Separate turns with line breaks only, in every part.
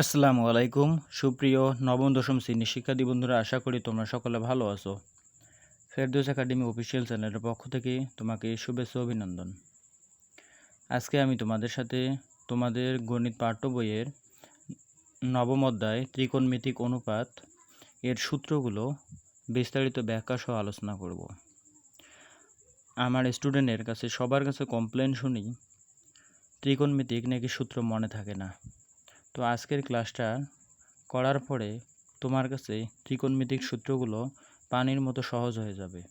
আসসালামু আলাইকুম। সুপ্রিয় নবম, দশম শ্রেণির শিক্ষার্থী বন্ধুরা, আশা করি তোমরা সকলে ভালো আছো। ফেরদৌস একাডেমি অফিসিয়াল চ্যানেলের পক্ষ থেকে তোমাকে শুভেচ্ছা অভিনন্দন। আজকে আমি তোমাদের সাথে তোমাদের গণিত পাঠ্য বইয়ের নবম অধ্যায় ত্রিকোণমিতিক অনুপাত এর সূত্রগুলো বিস্তারিত ব্যাখ্যা সহ আলোচনা করব। আমার স্টুডেন্টের কাছে সবার কাছে কমপ্লেন শুনি, ত্রিকোণমিতিক নাকি সূত্র মনে থাকে না। তো আজকের ক্লাসটা করার পরে তোমার কাছে ত্রিকোণমিতিক সূত্রগুলো পানির মতো সহজ হয়ে যাবে।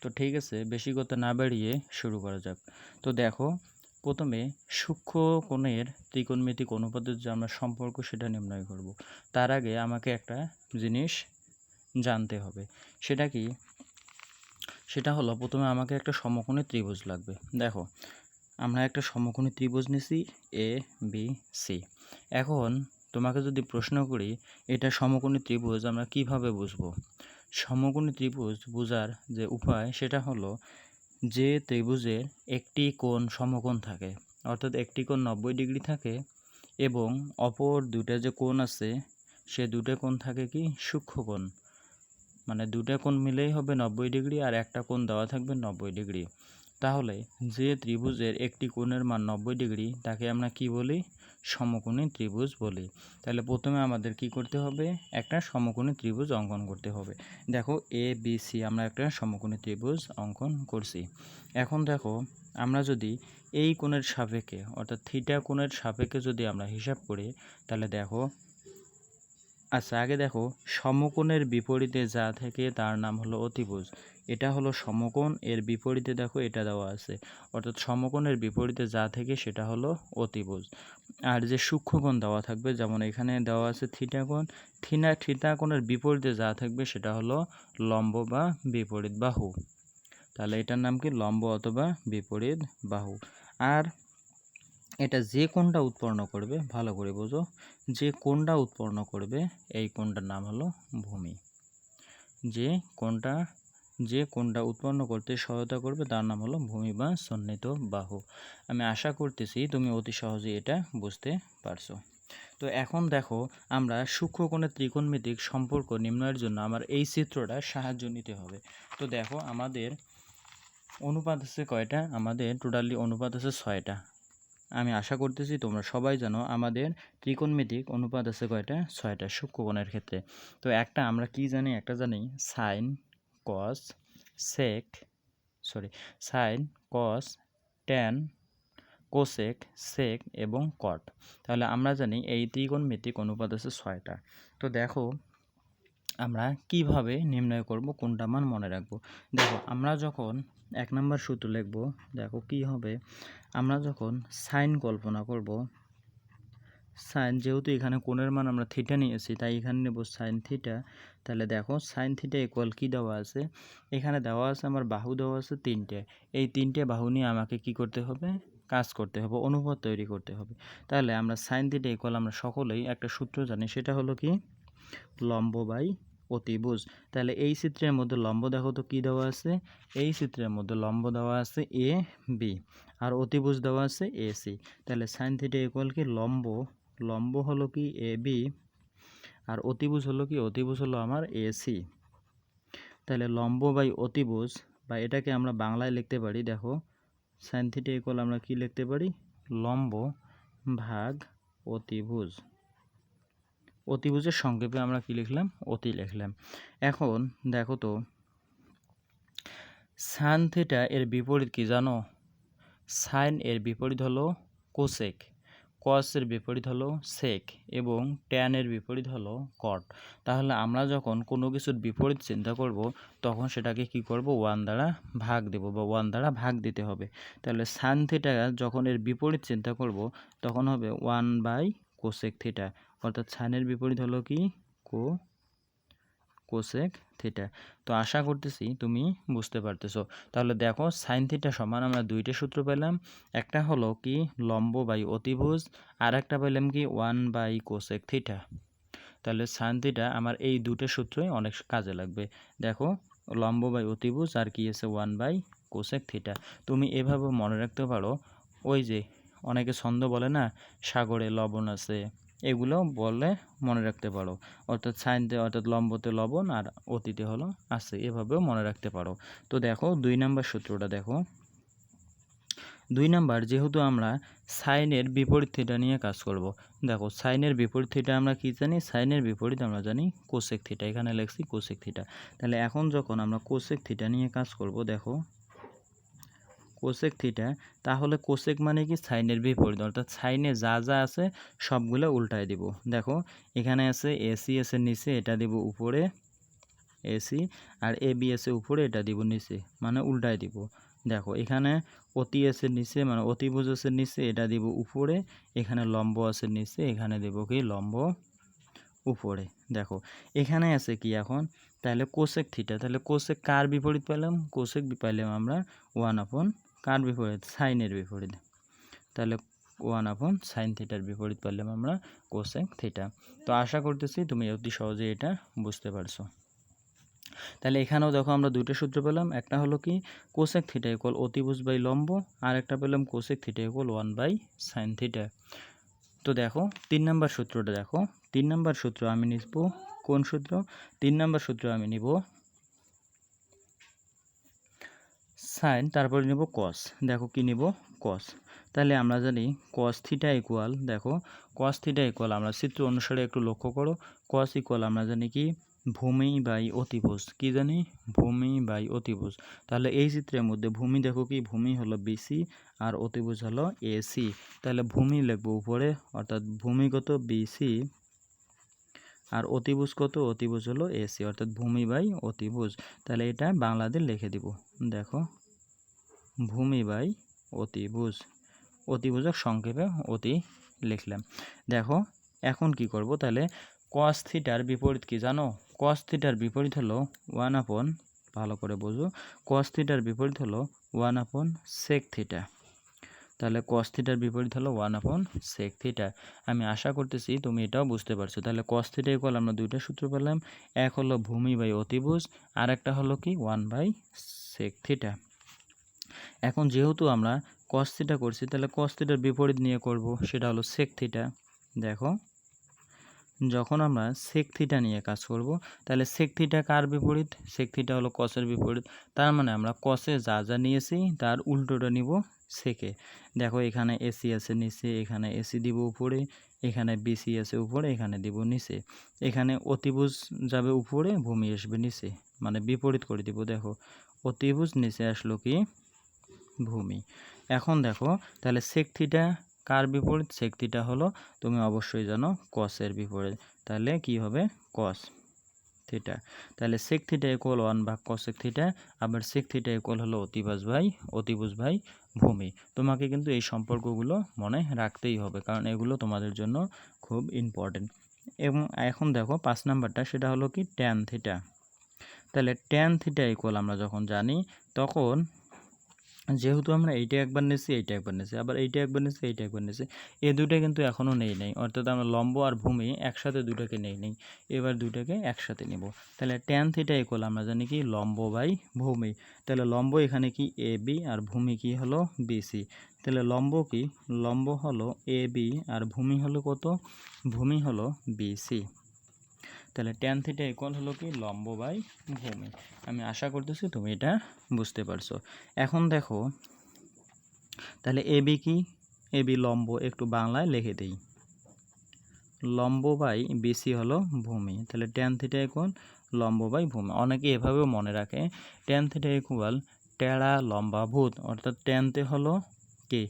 তো ঠিক আছে, বেশি কথা না বাড়িয়ে শুরু করা যাক। তো দেখো, প্রথমে সূক্ষ্ম কোণের ত্রিকোণমিতিক অনুপাতের যে আমরা সম্পর্ক সেটা নির্ণয় করব। তার আগে আমাকে একটা জিনিস জানতে হবে। সেটা কি? সেটা হলো, প্রথমে আমাকে একটা সমকোণী ত্রিভুজ লাগবে। দেখো আমরা একটা সমকোণী ত্রিভুজ নিছি এ বি সি এখন তোমাকে যদি প্রশ্ন করি, এটা সমকোণী ত্রিভুজ আমরা কীভাবে বুঝব? সমকোণী ত্রিভুজ বোঝার যে উপায়, সেটা হলো যে ত্রিভুজের একটি কোণ সমকোণ থাকে, অর্থাৎ একটি কোণ নব্বই ডিগ্রি থাকে এবং অপর দুটা যে কোণ আছে, সে দুটো কোণ থাকে কি? সূক্ষ্ম কোণ। মানে দুটা কোণ মিলেই হবে নব্বই ডিগ্রি আর একটা কোণ দেওয়া থাকবে নব্বই ডিগ্রি। তাহলে যে ত্রিভুজের একটি কোণের মান নব্বই ডিগ্রি, তাকে আমরা কি বলি? সমকোণী ত্রিভুজ বলি। তাহলে প্রথমে আমাদের কি করতে হবে? একটা সমকোণী ত্রিভুজ অঙ্কন করতে হবে। দেখো এ বি সি আমরা একটা সমকোণী ত্রিভুজ অঙ্কন করছি। এখন দেখো, আমরা যদি এই কোণের সাপেক্ষে, অর্থাৎ থিটা কোণের সাপেক্ষে যদি আমরা হিসাব করি, তাহলে দেখো আচ্ছা আগে দেখো, সমকোণের বিপরীতে যা থাকে, তার নাম হলো অতিভুজ। এটা হলো সমকোণ, এর বিপরীতে দেখো এটা দেওয়া আছে। অর্থাৎ সমকোণের বিপরীতে যা থেকে সেটা হলো অতিভুজ। আর যে সূক্ষ্মকোণ দেওয়া থাকবে, যেমন এখানে দেওয়া আছে থিটা কোণ থিনা থিটা কোণের বিপরীতে যা থাকবে সেটা হলো লম্ব বা বিপরীত বাহু। তাহলে এটার নাম কি? লম্ব অথবা বিপরীত বাহু। আর এটা যে কোণটা উৎপন্ন করবে, ভালো করে বোঝো, যে কোণটা উৎপন্ন করবে, এই কোণটার নাম হলো ভূমি। যে কোণটা যে কোণটা উৎপন্ন করতে সহায়তা করবে তার নাম হলো ভূমি বা সন্নিহিত বাহু। আমি আশা করতেছি তুমি অতি সহজে এটা বুঝতে পারছ। তো এখন দেখো, আমরা সূক্ষ্মকোণের ত্রিকোণমিতিক সম্পর্ক নির্ণয়ের জন্য আমার এই চিত্রটা সাহায্য নিতে হবে। তো দেখো, আমাদের অনুপাত আছে কয়টা? আমাদের টোটালি অনুপাত আছে ছয়টা। আমি আশা করতেছি তোমরা সবাই জানো আমাদের ত্রিকোণমিতিক অনুপাত আছে কয়টা? ছয়টা সূক্ষ্মকোণের ক্ষেত্রে। তো একটা আমরা কি জানি? একটা জানি sine cos sec sorry sine cos tan cosec sec এবং কট তাহলে আমরা জানি এই ত্রিকোণমিতিক অনুপাত আছে ছয়টা। তো দেখো, আমরা কীভাবে নির্ণয় করব কোনটা মান মনে রাখব? দেখো, আমরা যখন এক নম্বর সূত্র লিখব, দেখো কি হবে? আমরা যখন সাইন কল্পনা করব সাইন যেহেতু এখানে কোণের মান আমরা থিটা নিয়েছি তাই এখানে নেব সাইন থিটা তাহলে দেখো সাইন থিটা ইকুয়াল কী দেওয়া আছে? এখানে দেওয়া আছে আমার বাহু, দেওয়া আছে তিনটে। এই তিনটে বাহু নিয়ে আমাকে কি করতে হবে? কাজ করতে হবে, অনুপাত তৈরি করতে হবে। তাহলে আমরা সাইন থিটা ইকুয়াল আমরা সকলেই একটা সূত্র জানি, সেটা হলো কি? লম্ব বাই অতিভুজ। তাহলে এই চিত্রের মধ্যে লম্ব দেখো তো কী দেওয়া আছে? এই চিত্রের মধ্যে লম্ব দেওয়া আছে এ বি আর অতিভুজ দেওয়া আছে এ সি তাহলে সাইন থিটা ইকুয়াল কি? লম্ব লম্ব হলো কি এ বি আর অতিভুজ হলো কি? অতিভুজ হলো আমার এ সি। তাহলে লম্ব বাই অতিভুজ বা এটাকে আমরা বাংলায় লিখতে পারি, দেখো সাইন থিটা ইকুয়াল আমরা কি লিখতে পারি? লম্ব ভাগ অতিভুজ। অতিভুজের সংক্ষেপে আমরা কি লিখলাম? অতি লিখলাম। এখন দেখো তো সান থিটা এর বিপরীত কি জানো? সাইন এর বিপরীত হলো কোসেক কসের বিপরীত হলো সেক এবং ট্যানের বিপরীত হলো কট। তাহলে আমরা যখন কোনো কিছুর বিপরীত চিন্তা করব, তখন সেটাকে কি করব? ওয়ান দ্বারা ভাগ দেব বা ওয়ান দ্বারা ভাগ দিতে হবে। তাহলে সান থিটা যখন এর বিপরীত চিন্তা করব, তখন হবে ওয়ান বাই কোসেক থিটা। অর্থাৎ সানের বিপরীত হলো কি? কো কোসেক থিটা তো আশা করতেছি তুমি বুঝতে পারতেছো। তাহলে দেখো সাইন থিটা সমান আমরা দুইটা সূত্র পেলাম। একটা হলো কি লম্ব বাই অতিভুজ আর একটা পেলাম কি ওয়ান বাই কোসেক থিটা তাহলে সাইন থিটা আমার এই দুটো সূত্রই অনেক কাজে লাগবে। দেখো লম্ব বাই অতিভুজ আর কি আছে ওয়ান বাই কোসেক থিটা তুমি এভাবে মনে রাখতে পারো, ওই যে অনেকে ছন্দ বলে না, সাগরে লবণ আছে। এগুলো বলে মনে রাখতে পারো। অর্থাৎ সাইনতে অর্থাৎ লম্বতে লবণ আর অতীতে হলো আছে এভাবেও মনে রাখতে পারো। তো দেখো, দুই নাম্বার সূত্রটা দেখো। দুই নাম্বার, যেহেতু আমরা সাইনের বিপরীত থিটা নিয়ে কাজ করব, দেখো সাইনের বিপরীত থিটা আমরা কি জানি? সাইনের বিপরীত আমরা জানি কোসেক থিটা। এখানে লেখছি কোসেক থিটা। তাহলে এখন যখন আমরা কোসেক থিটা নিয়ে কাজ করব, দেখো কোসেক থিটা তাহলে কোসেক মানে কি? সাইনের বিপরীত। অর্থাৎ সাইনে যা যা আছে, সবগুলো উল্টায় দিব। দেখো, এখানে আছে এসি আছে নিচে এটা দিব উপরে এসি আর এ বি আছে উপরে এটা দিব নিচে মানে উল্টায় দিব। দেখো, এখানে অতি আছে নিচে মানে অতিভুজ আছে নিচে, এটা দিব উপরে, এখানে লম্ব আছে নিচে, এখানে দেব কি? লম্ব উপরে। দেখো, এখানে আছে কি এখন? তাহলে কোসেক থিটা তাহলে কোসেক কার বিপরীত পেলাম? কোসেক পাইলাম আমরা ওয়ান আপন কার বিপরীত? সাইনের বিপরীত। তাহলে ওয়ান আপন সাইন থিটার বিপরীত পেলাম আমরা কোসেক থিটা তো আশা করতেছি তুমি অতি সহজে এটা বুঝতে পারছ। তাহলে এখানেও দেখো আমরা দুইটা সূত্র পেলাম। একটা হলো কি কোসেক থিটা ইকুয়াল অতিভুজ বাই লম্ব, আর একটা পেলাম cosec theta equal one by sine theta তো দেখো, তিন নাম্বার সূত্রটা দেখো। তিন নাম্বার সূত্র আমি নিব কোন সূত্র? তিন নাম্বার সূত্র আমি নিব সাইন তারপরে নিব কস দেখো কি নিব? কস তাহলে আমরা জানি কস থিটা ইকুয়াল দেখো কস থিটা ইকুয়াল আমরা চিত্র অনুসারে একটু লক্ষ্য করো। কস ইকুয়াল আমরা জানি কি? ভূমি বাই অতিভুজ। কি জানি? ভূমি বাই অতিভুজ। তাহলে এই চিত্রের মধ্যে ভূমি দেখো কি? ভূমি হলো বিসি আর অতিভুজ হলো এসি তাহলে ভূমি লিখব উপরে, অর্থাৎ ভূমিগত বিসি আর অতিভুজ কত? অতিভুজ হলো এসি অর্থাৎ ভূমি বাই অতিভুজ। তাহলে এটা বাংলাদেশ লিখে দিব। দেখো ভূমি বাই অতিভুজ। অতিভুজক সংক্ষেপে অতি লিখলাম। দেখো, এখন কি করব? তাহলে কস থিটার বিপরীত কি জানো? কস থিটার বিপরীত হলো ওয়ান আপন ভালো করে বোঝো কস থিটার বিপরীত হলো ওয়ান আপন সেক থিটা তাহলে কস থিটার বিপরীত হলো ওয়ান আপন সেক থিটা আমি আশা করতেছি তুমি এটাও বুঝতে পারছ। তাহলে কস থিটা ইকুয়াল আমরা দুইটা সূত্র পেলাম, এক হলো ভূমি বাই অতিভুজ আর একটা হলো কি? ওয়ান বাই সেক থিটা এখন যেহেতু আমরা কস থিটা করছি, তাহলে কস থিটার বিপরীত নিয়ে করব, সেটা হলো সেক থিটা দেখো, যখন আমরা সেক থিটা নিয়ে কাজ করব, তাহলে সেক থিটা কার বিপরীত? সেক থিটা হলো কসের বিপরীত। তার মানে আমরা কসে যা যা নিয়েছি, তার উল্টোটা নিব সেকে দেখো, এখানে এসি আছে নিচে, এখানে এসি দিব উপরে, এখানে বিসি আছে উপরে, এখানে দিব নিচে। এখানে অতিভুজ যাবে উপরে, ভূমি আসবে নিচে। মানে বিপরীত করে দিব, দেখো। অতিভুজ নিচে আসলো কি? ভূমি। এখন দেখো, তাহলে সেক থিটা কার বিপরীত? সেক থিটা হলো, তুমি অবশ্যই জানো কসের বিপরীত। তাহলে কি হবে? কস থিটা তাহলে সেক থিটা ইকুয়াল ওয়ান ভাগ কসেক থিটা আবার সেক থিটা ইকুয়াল হলো অতিবাস ভাই অতিভুজ ভাই ভূমি। তোমাকে কিন্তু এই সম্পর্কগুলো মনে রাখতেই হবে, কারণ এগুলো তোমাদের জন্য খুব ইম্পর্টেন্ট এবং এখন দেখো, পাঁচ নাম্বারটা, সেটা হলো কি ট্যান থিটা তাহলে ট্যান থিটা ইকুয়াল আমরা যখন জানি, তখন যেহেতু আমরা এইটা একবার নিয়েছি এইটা একবার নিয়েছি আবার এইটা একবার নিয়েছি এইটা একবার নিয়েছি এই দুটো কিন্তু এখনও নেই নেই। অর্থাৎ আমরা লম্ব আর ভূমি একসাথে দুটাকে নেই নেই। এবার দুটাকে একসাথে নেব। তাহলে ট্যান থিটা ইকুয়াল আমরা জানি কি? লম্ব বাই ভূমি। তাহলে লম্ব এখানে কি? এ বি আর ভূমি কি হলো? বিসি তাহলে লম্ব কি? লম্ব হলো এ বি আর ভূমি হলো কত? ভূমি হলো বিসি তাহলে ট্যান থিটা ইকুয়াল হলো কি? লম্ব বাই ভূমি। আমি আশা করতেছি তুমি এটা বুঝতে পারছ। এখন দেখো, তাহলে এ বি কি? এ বি লম্ব, একটু বাংলায় লিখে দিই। লম্ব বাই বিসি হলো ভূমি। তাহলে ট্যান থিটা ইকুয়াল লম্ব বাই ভূমি। অনেকে এভাবেও মনে রাখে ট্যান থিটা ইকুয়াল টেড়া লম্বা ভূত অর্থাৎ ট্যানতে হলো কি?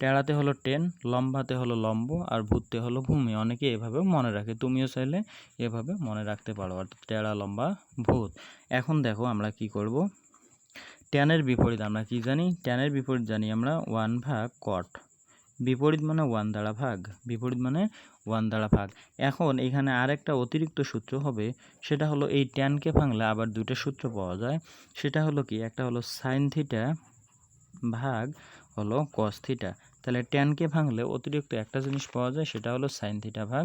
টেড়াতে হলো টেন, লম্বাতে হলো লম্ব আর ভূততে হলো ভূমি। অনেকে এভাবেও মনে রাখে, তুমিও চাইলে এভাবে মনে রাখতে পারো, অর্থাৎ টেড়া, লম্বা, ভূত। এখন দেখো আমরা কি করব। ট্যানের বিপরীত আমরা কি জানি? ট্যানের বিপরীত জানি আমরা ওয়ান ভাগ কট বিপরীত মানে ওয়ান দ্বারা ভাগ, বিপরীত মানে ওয়ান দ্বারা ভাগ। এখন এখানে আরেকটা অতিরিক্ত সূত্র হবে, সেটা হলো এই ট্যানকে ভাঙলে আবার দুটো সূত্র পাওয়া যায়। সেটা হলো কি? একটা হলো সাইন থিটা ভাগ হলো কস থিটা তাহলে ট্যানকে ভাঙলে অতিরিক্ত একটা জিনিস পাওয়া যায়, সেটা হলো সাইন থিটা ভাগ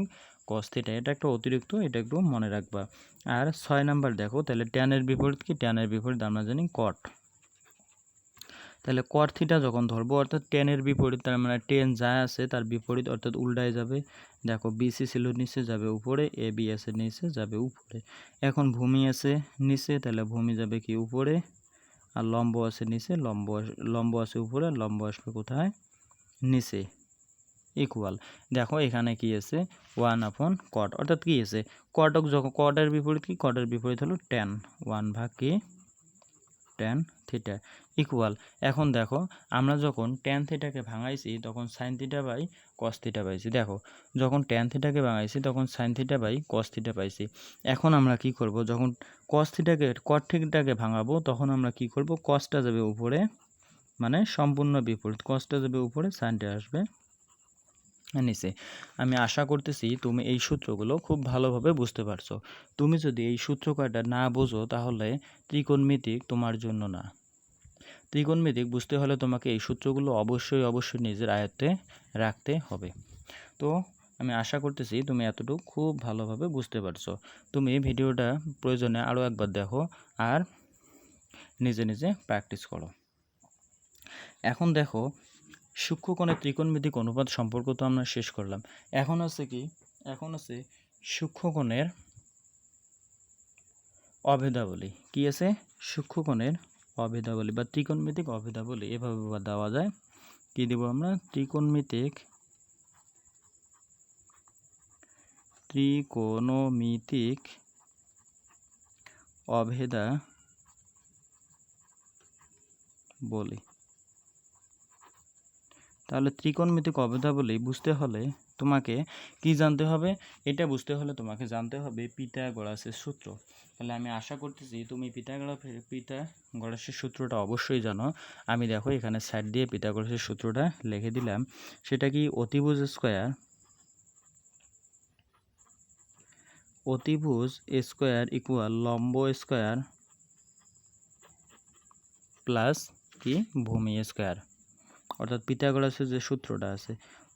কস থিটা এটা একটা অতিরিক্ত, এটা একটু মনে রাখবা। আর ছয় নাম্বার দেখো, তাহলে ট্যানের বিপরীত কি? ট্যানের বিপরীত আমরা জানি কট তাহলে কর থিটা যখন ধরবো, অর্থাৎ টেনের বিপরীত, তার মানে টেন যা আছে তার বিপরীত অর্থাৎ উল্টায় যাবে। দেখো বিসি ছিল নিচে, যাবে উপরে এ বি আছে নিচে, যাবে উপরে। এখন ভূমি আছে নিচে, তাহলে ভূমি যাবে কি উপরে? আর লম্ব আছে নিচে, লম্ব লম্ব আছে উপরে, লম্ব আসবে কোথায়? নিচে। ইকুয়াল দেখো এখানে কি আছে? ওয়ান আপন কট অর্থাৎ কি আছে? কটক যখন কটের বিপরীত কি? কটের বিপরীত হলো টেন ওয়ান ভাগ কি? টেন থিটা ইকুয়াল এখন দেখো, আমরা যখন টেন থিটাকে ভাঙাইছি, তখন সাইন থিটা বাই কস পাইছি। দেখো, যখন টেন থিটাকে ভাঙাইছি, তখন sine theta by cos theta পাইছি। এখন আমরা কি করব? যখন কস থিটাকে ভাঙাবো, তখন আমরা কি করব? কসটা যাবে উপরে মানে সম্পূর্ণ বিপরীত। কসটা যাবে উপরে সাইনটা আসবে। নিচে আমি আশা করতেছি তুমি এই সূত্রগুলো খুব ভালোভাবে বুঝতে পারছ। তুমি যদি এই সূত্র কয়টা না বোঝো তাহলে ত্রিকোণমিতিক তোমার জন্য না। ত্রিকোণমিতিক বুঝতে হলে তোমাকে এই সূত্রগুলো অবশ্যই অবশ্যই নিজের আয়ত্তে রাখতে হবে। তো আমি আশা করতেছি তুমি এতটুকু খুব ভালোভাবে বুঝতে পারছ। তুমি ভিডিওটা প্রয়োজনে আরও একবার দেখো আর নিজে নিজে প্র্যাকটিস করো। এখন দেখো সূক্ষ্মকোণের ত্রিকোণমিতিক অনুপাত সম্পর্ক তো আমরা শেষ করলাম। এখন আছে কি? এখন আছে সূক্ষ্মকোণের অভেদাবলী। কি আছে? সূক্ষ্মকোণের অভেদাবলী বা ত্রিকোণমিতিক অভেদাবলী এভাবে দেওয়া যায়। কি দেব আমরা? ত্রিকোণমিতিক ত্রিকোণমিতিক অভেদা বলি তাহলে ত্রিকোণমিতিক অভেদাবলী বুঝতে হলে তোমাকে কি জানতে হবে? এটা বুঝতে হলে তোমাকে জানতে হবে পিথাগোরাসের সূত্র। তাহলে আমি আশা করতেছি তুমি পিথাগোরা পিথাগোরাসের সূত্রটা অবশ্যই জানো। আমি দেখো এখানে সাইড দিয়ে পিথাগোরাসের সূত্রটা লিখে দিলাম। সেটা কি অতিভুজ স্কোয়ার অতিভুজ স্কোয়ার ইকুয়াল লম্ব স্কোয়ার প্লাস কি? ভূমি স্কোয়ার অর্থাৎ পিথাগোরাসের যে সূত্রটা আছে,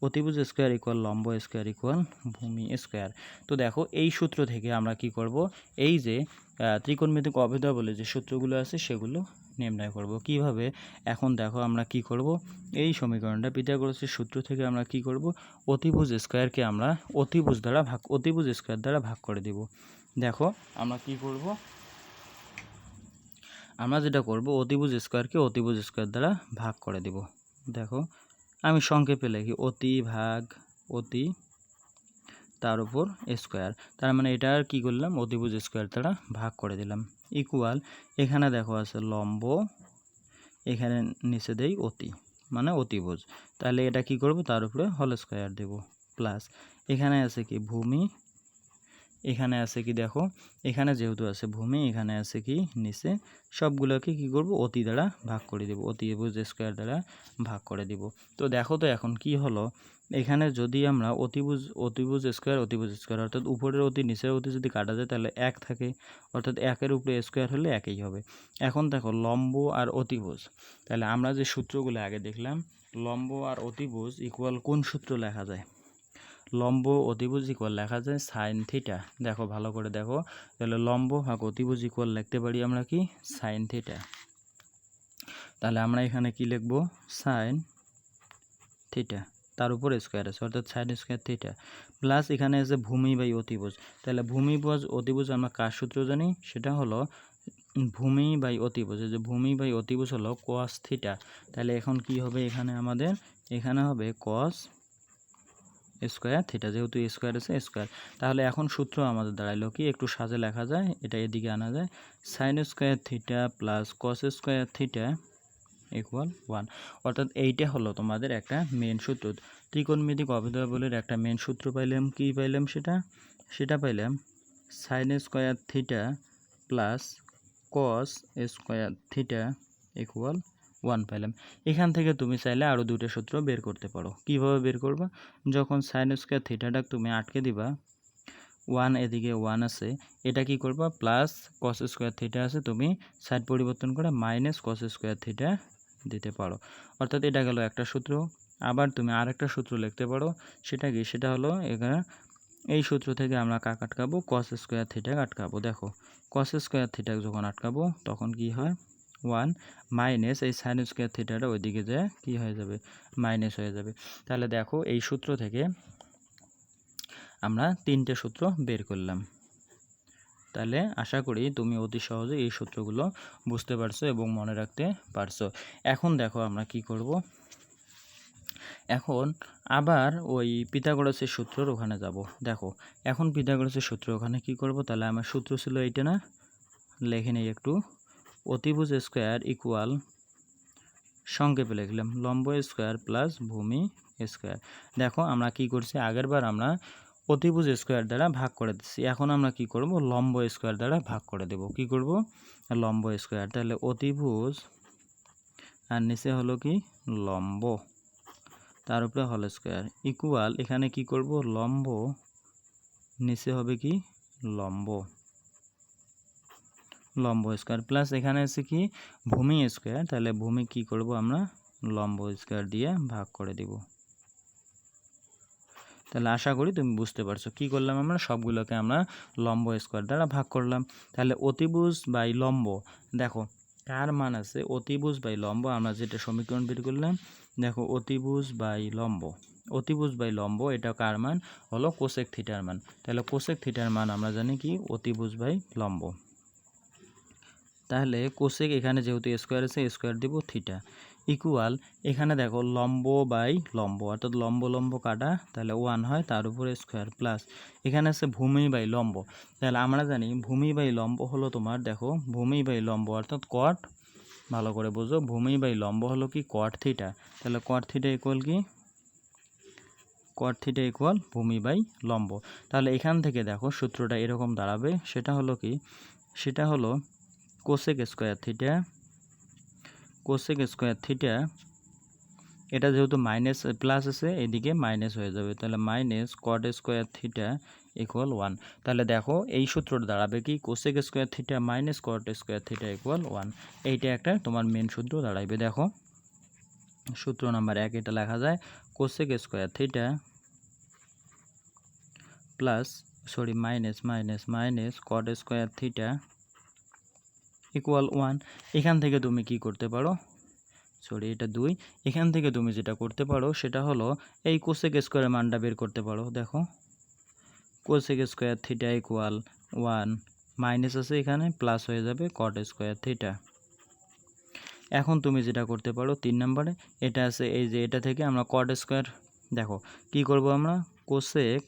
অতিভুজ স্কোয়ার ইকুয়াল লম্ব স্কোয়ার ইকুয়াল ভূমি স্কোয়ার। তো দেখো, এই সূত্র থেকে আমরা কি করব? এই যে ত্রিকোণমিতিক অভেদা বলে যে সূত্রগুলো আছে, সেগুলো নির্ণয় করব। কীভাবে? এখন দেখো আমরা কি করব? এই সমীকরণটা পিথাগোরাসের সূত্র থেকে আমরা কি করব? অতিভুজ স্কোয়ারকে আমরা অতিভুজ দ্বারা ভাগ, অতিভুজ স্কোয়ার দ্বারা ভাগ করে দিব। দেখো, আমরা কি করব? আমরা যেটা করব, অতিভুজ স্কোয়ারকে অতিভুজ স্কোয়ার দ্বারা ভাগ করে দিব। দেখো, আমি সংক্ষেপে লিখি, অতি ভাগ, অতি তার উপর স্কোয়ার তার মানে এটা আর কি করলাম? অতিভুজ স্কোয়ার দ্বারা ভাগ করে দিলাম। ইকুয়াল এখানে দেখো আছে লম্ব, এখানে নিচে দেই অতি মানে অতিভুজ। তাহলে এটা কি করব? তার উপরে হল স্কোয়ার দেব প্লাস এখানে আছে কি, ভূমি এখানে আছে কি দেখো? এখানে যেহেতু আছে ভূমি, এখানে আছে কি? নিচে। সবগুলোকে কি করব? অতি দ্বারা ভাগ করে দেব। অতি অতিভুজ স্কোয়ার দ্বারা ভাগ করে দিব। তো দেখো তো এখন কি হলো? এখানে যদি আমরা অতিভুজ অতিভুজ স্কোয়ার অতিভুজ স্কোয়ার, অর্থাৎ উপরের অতি, নিচের অতি যদি কাটা যায়, তাহলে এক থাকে। অর্থাৎ একের উপরে স্কোয়ার হলে একই হবে। এখন দেখো, লম্ব আর অতিভুজ তাহলে আমরা যে সূত্রগুলো আগে দেখলাম, লম্ব আর অতিভুজ ইকুয়াল কোন সূত্র লেখা যায়? লম্ব অতিভুজ ইকুয়াল লেখা যায় সাইন থিটা দেখো, ভালো করে দেখো। তাহলে লম্ব ভাগ অতিভুজ ইকুয়াল লিখতে পারি আমরা কি? সাইন থিটা তাহলে আমরা এখানে কি লিখব? সাইন থিটা তার উপর স্কোয়ার আছে, অর্থাৎ সাইন স্কোয়ার থিটা প্লাস এখানে আছে ভূমি বাই অতিভুজ তাহলে ভূমি বাজ অতিভুজ আমরা কার সূত্র জানি? সেটা হলো ভূমি বাই অতিভুজ যে ভূমি বাই অতিভুজ হলো কস থিটা তাহলে এখন কি হবে এখানে আমাদের? এখানে হবে কস স্কোয়ার থিটা যেহেতু স্কোয়ার আছে, স্কোয়ার। তাহলে এখন সূত্র আমাদের দাঁড়াইলো কি? একটু সাজে লেখা যায়, এটা এদিকে আনা যায়। Sine square theta plus cos square theta equal one অর্থাৎ এইটা হলো তোমাদের একটা মেন সূত্র। ত্রিকোণমিতিক অভেদাবলীর একটা মেন সূত্র পাইলাম, কি পাইলাম সেটা? সেটা পাইলাম sine square theta plus cos square theta equal one পাইলাম এখান থেকে তুমি চাইলে আরও দুটো সূত্র বের করতে পারো। কীভাবে বের করবা? যখন সাইন স্কোয়ার থিটাটা তুমি আটকে দিবা ওয়ান এদিকে ওয়ান আছে, এটা কি করবা? প্লাস কস স্কোয়ার থিটা আছে, তুমি সাইড পরিবর্তন করে মাইনাস কস স্কোয়ার থিটা দিতে পারো। অর্থাৎ এটা গেল একটা সূত্র। আবার তুমি আরেকটা সূত্র লিখতে পারো। সেটা কি? সেটা হলো এখানে এই সূত্র থেকে আমরা কাক আটকাবো? কস স্কোয়ার থিটা আটকাবো। দেখো কস স্কোয়ার থিটা যখন আটকাবো, তখন কি হয়? ওয়ান মাইনাস এই সাইন স্কোয়ার থিটাটা ওইদিকে যে কী হয়ে যাবে? মাইনাস হয়ে যাবে। তাহলে দেখো এই সূত্র থেকে আমরা তিনটে সূত্র বের করলাম। তাহলে আশা করি তুমি অতি সহজে এই সূত্রগুলো বুঝতে পারছ এবং মনে রাখতে পারছ। এখন দেখো আমরা কি করব? এখন আবার ওই পিতাগোরাসের সূত্রর ওখানে যাব। দেখো, এখন পিতাগোরাসের সূত্র ওখানে কি করব? তাহলে আমার সূত্র ছিল এইটা না? লেখে নেই একটু। অতিভুজ স্কোয়ার ইকুয়াল সংক্ষেপে লিখলাম লম্ব স্কোয়ার প্লাস ভূমি স্কোয়ার। দেখো, আমরা কি করছি? আগেরবার আমরা অতিভুজ স্কোয়ার দ্বারা ভাগ করে দিচ্ছি। এখন আমরা কি করব? লম্ব স্কোয়ার দ্বারা ভাগ করে দেব। কি করব? লম্ব স্কোয়ার। তাহলে অতিভুজ, আর নিচে হলো কি? লম্ব। তার উপরে হল স্কোয়ার ইকুয়াল এখানে কি করব? লম্ব, নিচে হবে কি? লম্ব। লম্ব স্কোয়ার প্লাস এখানে আছে কি? ভূমি স্কোয়ার তাহলে ভূমি কি করব আমরা? লম্ব স্কোয়ার দিয়ে ভাগ করে দেব। তাহলে আশা করি তুমি বুঝতে পারছ। কি করলাম আমরা? সবগুলোকে আমরা লম্ব স্কোয়ার দ্বারা ভাগ করলাম। তাহলে অতিভুজ বাই লম্ব। দেখো কার মান আছে অতিভুজ বাই লম্ব। আমরা যেটা সমীকরণ বের করলাম, দেখো অতিভুজ বাই লম্ব। অতিভুজ বাই লম্ব, এটা কার মান? হলো কোসেক থিটার মান। তাহলে কোসেক থিটার মান আমরা জানি কি? অতিভুজ বাই লম্ব। তাহলে কোসেক এখানে যেহেতু স্কোয়ার আছে স্কোয়ার দিব থিটা ইকুয়াল এখানে দেখো লম্ব বাই লম্ব, অর্থাৎ লম্ব লম্ব কাটা, তাহলে ওয়ান হয়, তার উপরে স্কোয়ার প্লাস এখানে আছে ভূমি বাই লম্ব। তাহলে আমরা জানি ভূমি বাই লম্ব হলো তোমার, দেখো ভূমি বাই লম্ব, অর্থাৎ কট ভালো করে বোঝো, ভূমি বাই লম্ব হলো কি? কট থিটা তাহলে কট থিটা ইকুয়াল কি? কট থিটা ইকুয়াল ভূমি বাই লম্ব। তাহলে এখান থেকে দেখো সূত্রটা এরকম দাঁড়াবে, সেটা হলো কি? সেটা হলো cosec square theta cosec square theta এটা যেহেতু মাইনাস প্লাস আছে, এদিকে মাইনাস হয়ে যাবে। তাহলে minus cot square theta equal one তাহলে দেখো, এই সূত্রটা দাঁড়াবে কি? Cosec square theta minus cot square theta equal one এইটা একটা তোমার মেন সূত্র দাঁড়াইবে, দেখো। সূত্র নাম্বার এক, এটা লেখা যায় cosec square theta plus sorry minus minus minus cot square theta equal one এখান থেকে তুমি কি করতে পারো? সরি এটা দুই। এখান থেকে তুমি যেটা করতে পারো, সেটা হলো এই কোসেক স্কোয়ারের মানটা বের করতে পারো, দেখো। Cosec square theta equal one minus আছে এখানে প্লাস হয়ে যাবে কট স্কোয়ার থিটা এখন তুমি যেটা করতে পারো, তিন নম্বরে, এটা আছে এই যে এটা থেকে আমরা কট স্কোয়ার দেখো, কি করব আমরা? কোসেক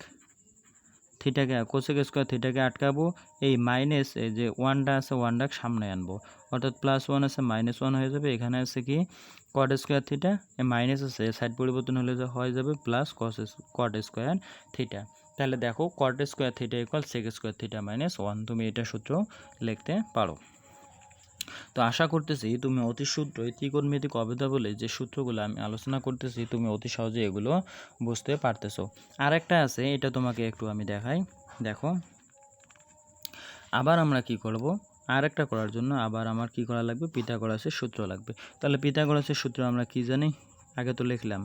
থিটাকে কোসেক স্কোয়ার থিটাকে আটকাবো। এই মাইনাস এই যে ওয়ানটা আছে ওয়ানটাকে সামনে আনব। অর্থাৎ প্লাস ওয়ান আছে মাইনাস ওয়ান হয়ে যাবে। এখানে আছে কি? কট স্কোয়ার থিটা এই মাইনাস আছে সাইড পরিবর্তন হলে যে হয়ে যাবে plus cos cot square theta তাহলে দেখো cot square theta equal sec square theta minus one তুমি এটা সূত্র লিখতে পারো। তো আশা করতেছি তুমি অতি সূত্রই ত্রিকোণমিতিক বলে যে সূত্রগুলো আমি আলোচনা করতেছি, তুমি অতি সহজে এগুলো বুঝতে পারতেছো। আরেকটা আছে, এটা তোমাকে একটু আমি দেখাই। দেখো, আবার আমরা কি করব? আরেকটা করার জন্য আবার আমার কি করা লাগবে? পিথাগোরাসের সূত্র লাগবে। তাহলে পিথাগোরাসের সূত্র আমরা কি জানি? আগে তো লিখলাম,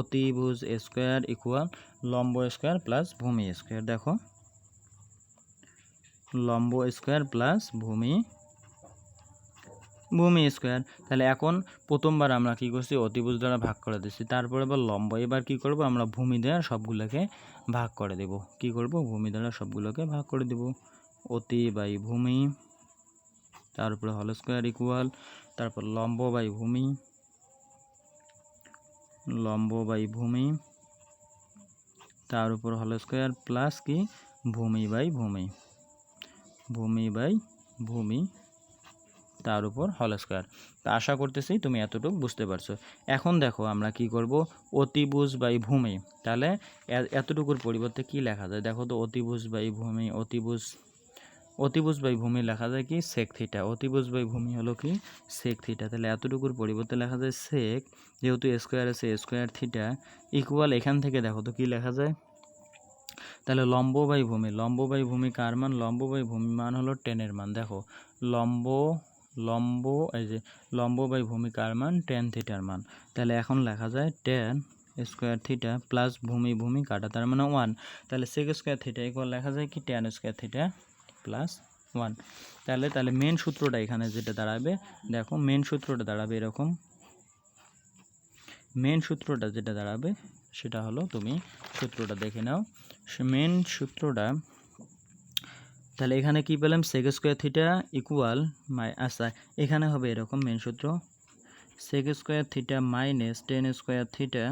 অতিভুজ স্কোয়ার ইকুয়াল লম্ব স্কোয়ার প্লাস ভূমি স্কোয়ার। দেখো, লম্ব স্কোয়ার প্লাস ভূমি ভূমি স্কোয়ার। তাহলে এখন প্রথমবার আমরা কি করছি? অতিভুজ দ্বারা ভাগ করে দিচ্ছি। তারপরে এবার লম্ব। এবার কি করব? আমরা ভূমি দ্বারা সবগুলোকে ভাগ করে দেব। কি করব? ভূমি দ্বারা সবগুলোকে ভাগ করে দেব। অতি বাই ভূমি, তারপরে হল স্কোয়ার ইকুয়াল তারপর লম্ব বাই ভূমি, লম্ব বাই ভূমি, তার উপর হল স্কোয়ার প্লাস কি? ভূমি বাই ভূমি। ভূমি বাই ভূমি। তার উপর হল স্কোয়ার তা আশা করতেছি তুমি এতটুকু বুঝতে পারছ। এখন দেখো আমরা কি করব? অতিভুজ বাই ভূমি। তাহলে এতটুকুর পরিবর্তে কি লেখা যায়? দেখো তো অতিভুজ বাই ভূমি, অতিভুজ অতিভুজ বাই ভূমি লেখা যায় কি? সেক থিটা অতিভুজ বাই ভূমি হলো কি? সেক থিটা তাহলে এতটুকুর পরিবর্তে লেখা যায় সেক যেহেতু স্কোয়ার আছে স্কোয়ার থিটা ইকুয়াল এখান থেকে দেখো তো কি লেখা যায়? তাহলে লম্ব বাই ভূমি। লম্ব বাই ভূমি কার মান? লম্ব বাই ভূমি মান হলো টেনের মান। দেখো, লম্ব লম্ব, এই যে লম্ব বাই ভূমি কার মান টেন থিটার মান। তাহলে এখন লেখা যায় টেন স্কোয়ার থিটা প্লাস ভূমি ভূমি কাটা তার মানে ওয়ান তাহলে সেক স্কোয়ার থিটা ইকুয়াল লেখা যায় কি? Tan square theta plus one তাহলে তাহলে মেন সূত্রটা এখানে যেটা দাঁড়াবে, দেখো মেন সূত্রটা দাঁড়াবে এরকম। মেন সূত্রটা যেটা দাঁড়াবে, সেটা হলো তুমি সূত্রটা দেখে নাও। মেন সূত্রটা তাহলে এখানে কি পেলাম? Sec square theta equal my আচ্ছা এখানে হবে এরকম মেন সূত্র। Sec square theta minus tan square theta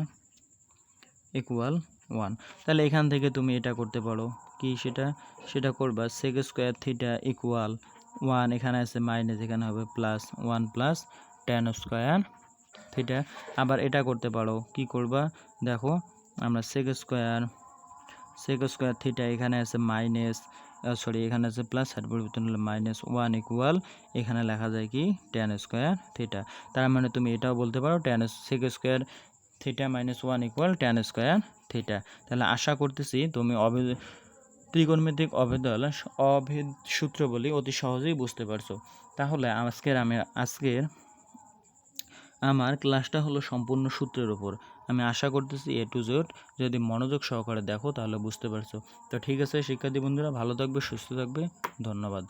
equal one তাহলে এখান থেকে তুমি এটা করতে পারো। কি সেটা? সেটা করবা sec square theta equal one এখানে আছে মাইনাস এখানে হবে plus one plus tan square theta আবার এটা করতে পারো, কি করবা? দেখো, আমরা sec square sec square theta এখানে আছে মাইনাস সরি এখানে আছে প্লাস সাইড পরিবর্তন হলে মাইনাস ওয়ান ইকুয়াল এখানে লেখা যায় কি টেন স্কোয়ার থিটা তার মানে তুমি এটাও বলতে পারো tan sec square theta minus one equal tan square theta তাহলে আশা করতেছি তুমি অবে ত্রিকোণমিতিক অভেদল অভেদ সূত্র বলি অতি সহজেই বুঝতে পারছ। তাহলে আজকের আমি আজকের আমার ক্লাসটা হলো সম্পূর্ণ সূত্রের উপর। আমি আশা করতেছি এ টু জেড যদি মনোযোগ সহকারে দেখো তাহলে বুঝতে পারছ। তো ঠিক আছে, শিক্ষার্থী বন্ধুরা, ভালো থাকবে, সুস্থ থাকবে। ধন্যবাদ।